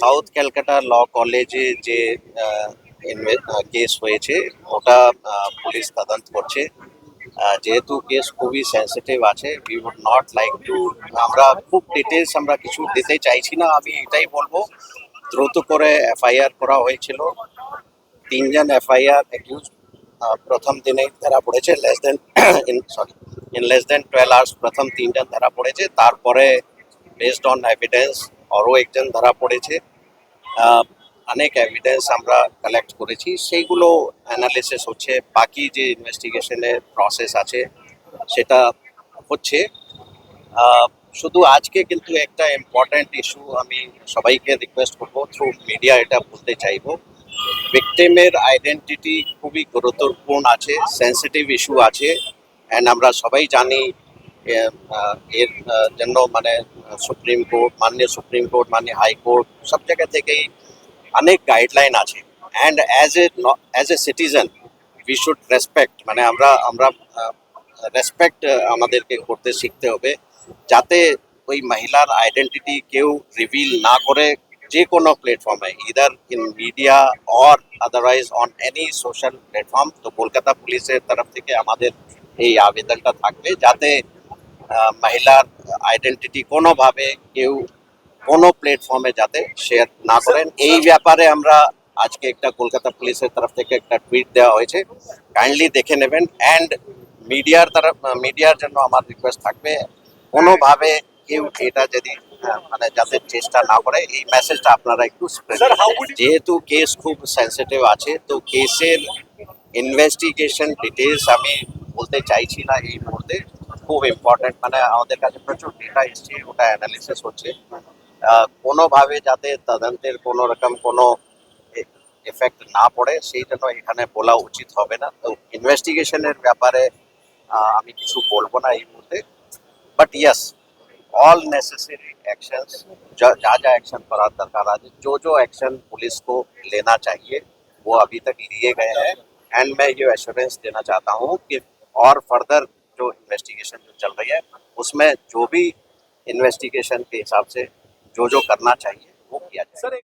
South Calcutta ল কলেজে যে case হয়েছে, ওটা পুলিশ তদন্ত করছে। যেহেতু কেস খুবই সেন্সিটিভ আছে we would not like to আমরা খুব ডিটেলস আমরা কিছু দিতে চাইছি না, আমি এটাই বলব। দ্রুত করে এফআইআর করা হয়েছিল। তিনজন এফআইআর অ্যাকিউজ প্রথম দিনেই ধরা পড়েছে less than in sorry in less than twelve hours প্রথম তিনজন ধরা পড়েছে। তারপরে বেসড অন এভিডেন্স আরও একজন ধরা পড়েছে। অনেক এভিডেন্স আমরা কালেক্ট করেছি। সেইগুলো অ্যানালিসিস হচ্ছে। বাকি যে ইনভেস্টিগেশনের প্রসেস আছে, সেটা হচ্ছে। শুধু আজকে কিন্তু একটা ইম্পর্ট্যান্ট ইস্যু আমি সবাইকে রিকোয়েস্ট করব থ্রু মিডিয়া এটা বলতে চাইব। ভিকটিমের আইডেন্টিটি খুবই গুরুত্বপূর্ণ আছে সেন্সিটিভ ইস্যু আছে অ্যান্ড আমরা সবাই জানি এর জন্য মানে সুপ্রিম কোর্ট, মাননীয় সুপ্রিম কোর্ট, মাননীয় হাইকোর্ট সব জায়গা থেকেই অনেক গাইডলাইন আছে। And as a as a citizen we should respect মানে আমরা আমরা রেসপেক্ট আমাদেরকে করতে শিখতে হবে, যাতে ওই মহিলার আইডেন্টিটি কেউ রিভিল না করে যে কোনো প্ল্যাটফর্মে either in media or otherwise on any social platform তো কলকাতা পুলিশের তরফ থেকে আমাদের এই আবেদনটা থাকবে, যাতে মহিলার আইডেন্টিটি কোনোভাবে কেউ কোনো প্ল্যাটফর্মে যাতে শেয়ার না করেন। এই ব্যাপারে আমরা আজকে একটা কলকাতা পুলিশের তরফ থেকে একটা টুইট দেওয়া হয়েছে। কাইন্ডলি দেখে নেবেন অ্যান্ড মিডিয়ার তরফ মিডিয়ার জন্য আমার রিকোয়েস্ট থাকবে কোনোভাবে কেউ এটা যদি মানে যাতে চেষ্টা না করে এই মেসেজটা আপনারা একটু যেহেতু কেস খুব সেন্সিটিভ আছে তো কেসের ইনভেস্টিগেশন ডিটেলস আমি বলতে চাইছি না এই মুহূর্তে। খুব ইম্পর্টেন্ট মানে আমাদের কাছে প্রচুর ডেটা এসছে ওটা অ্যানালিসিস হচ্ছে আহ, কোনোভাবে যাতে তদন্তের কোনো রকম কোনো এফেক্ট না পড়ে সেই জন্য এখানে বলা উচিত হবে না তো ইনভেস্টিগেশনের ব্যাপারে আহ, আমি কিছু বলবো না এই মুহূর্তে but yes all necessary actions जहाँ जहाँ एक्शन करा दरकार आज जो जो एक्शन पुलिस को लेना चाहिए वो अभी तक लिए गए हैं एंड मैं ये एश्योरेंस देना चाहता हूँ कि और फर्दर जो इन्वेस्टिगेशन जो चल रही है, उसमें जो भी इन्वेस्टिगेशन के हिसाब से जो जो करना चाहिए, वो किया जाए।